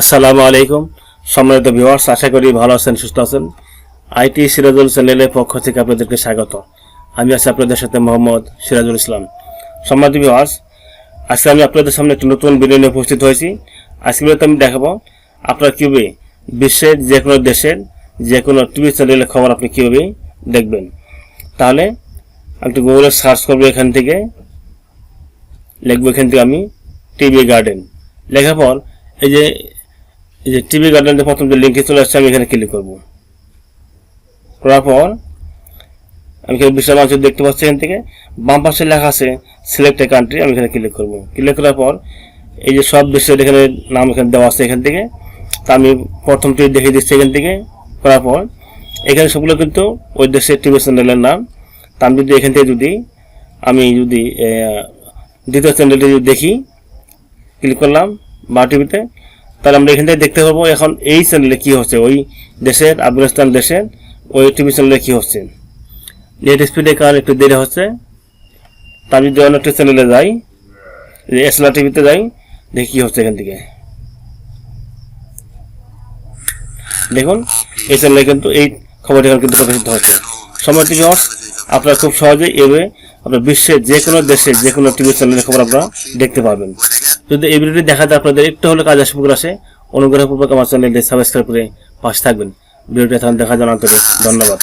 আসসালামু আলাইকুম। সম্মানিত ভিউয়ার্স, আশা করি ভালো আছেন, সুস্থ আছেন। আইটি সিরাজুল চ্যানেলের পক্ষ থেকে আপনাদেরকে স্বাগত। আমি আছি আপনাদের সাথে মোহাম্মদ সিরাজুল ইসলাম। সম্মানিত ভিউয়ার্স, আজকে আমি আপনাদের সামনে একটি নতুন ভিডিও নিয়ে উপস্থিত হয়েছি। আজকে ভিডিওতে আমি দেখাবো আপনার কীভাবে বিশ্বের যে কোনো দেশের যে কোনো টিভি চ্যানেলের খবর আপনি কীভাবে দেখবেন। তাহলে আমি গুগলে সার্চ করব এখান থেকে। লিখব এখান থেকে আমি টিভি গার্ডেন। লেখার পর এই যে এই যে টিভি গার্ডেনের প্রথম যে লিঙ্কে চলে আসছে, আমি এখানে ক্লিক করব। করার পর, আমি এখানে বিশ্ব মানুষ দেখতে পাচ্ছি এখান থেকে। বাম পাশে লেখা আছে সিলেক্ট এ কান্ট্রি আমি এখানে ক্লিক করব। ক্লিক করার পর, এই যে সব দেশের এখানে নাম এখানে দেওয়া আছে এখান থেকে। তা আমি প্রথমটি দেখিয়ে দিচ্ছি এখান থেকে। করার পর, এখানে সবগুলো কিন্তু ওই দেশের টিভি চ্যানেলের নাম। তা আমি যদি এখান থেকে যদি, আমি যদি দ্বিতীয় চ্যানেলটি যদি দেখি ক্লিক করলাম, বা টিভিতে তাহলে আমরা এখান থেকে দেখতে পাবো এখন এই চ্যানেলে কী হচ্ছে? ওই দেশের, আফগানিস্তান দেশের, ওই টিভি চ্যানেলে কী হচ্ছে? নেট স্পিডের কারণে একটু দেরি হচ্ছে। তা যদি অন্য একটা চ্যানেলে যাই এসলা টিভিতে যাই, দেখি কী হচ্ছে এখান থেকে। দেখুন, এই চ্যানেলে কিন্তু এই খবরটি এখন কিন্তু প্রকাশিত হচ্ছে। সময় টিভি হস আপনারা খুব সহজেই এভাবে আপনার বিশ্বের যে কোনো দেশের যে কোনো টিভি চ্যানেলের খবর আপনারা দেখতে পাবেন যদি এই ভিডিওটি দেখাতে আপনাদের একটু হলে কাজ আসে আসে, অনুগ্রহপূর্বক আমার চ্যানেলটি সাবস্ক্রাইব করে পাশে থাকবেন। ভিডিওটি এখন দেখা জানাতে ধন্যবাদ।